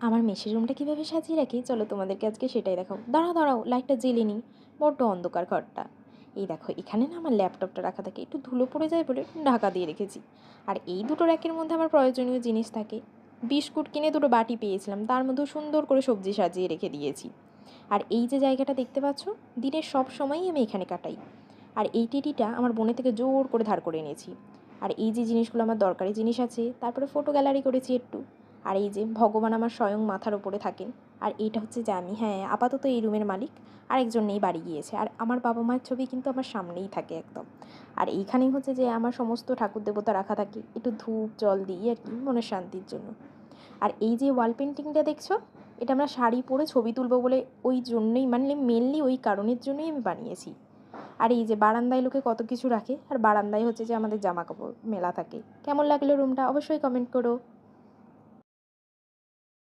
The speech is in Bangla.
আমার মেশের রুমটা কীভাবে সাজিয়ে রাখি? চলো তোমাদেরকে আজকে সেটাই দেখাও। দাঁড়াও দাঁড়াও, লাইটটা জ্বেলে নিই। বড্ড অন্ধকার ঘরটা। এই দেখো, এখানে না আমার ল্যাপটপটা রাখা থাকে। একটু ধুলো পড়ে যায় বলে ঢাকা দিয়ে রেখেছি। আর এই দুটো র্যাকের মধ্যে আমার প্রয়োজনীয় জিনিস থাকে। বিস্কুট কিনে দুটো বাটি পেয়েছিলাম। তার মধ্যে সুন্দর করে সবজি সাজিয়ে রেখে দিয়েছি। আর এই যে জায়গাটা দেখতে পাচ্ছ, দিনের সব সময়ই আমি এখানে কাটাই। আর এই টিটিটা আমার বোনের থেকে জোর করে ধার করে এনেছি। আর এই যে জিনিসগুলো আমার দরকারি জিনিস আছে, তারপরে ফটো গ্যালারি করেছি একটু। আর এই যে ভগবান আমার স্বয়ং মাথার ওপরে থাকেন। আর এইটা হচ্ছে যে আমি হ্যাঁ আপাতত এই রুমের মালিক। আরেকজন নেই, বাড়ি গিয়েছে। আর আমার বাবা মায়ের ছবি কিন্তু আমার সামনেই থাকে একদম। আর এইখানেই হচ্ছে যে আমার সমস্ত ঠাকুর দেবতা রাখা থাকে। একটু ধূপ, জল দিই আর কি, মনের শান্তির জন্য। আর এই যে ওয়াল পেন্টিংটা দেখছ? এটা আমরা শাড়ি পরে ছবি তুলবো বলে ওই জন্যই মানে মেনলি ওই কারণের জন্যই আমি বানিয়েছি। আর এই যে বারান্দায় লোকে কত কিছু রাখে। আর বারান্দায় হচ্ছে যে আমাদের জামা কাপড় মেলা থাকে। কেমন লাগল রুমটা অবশ্যই কমেন্ট করো।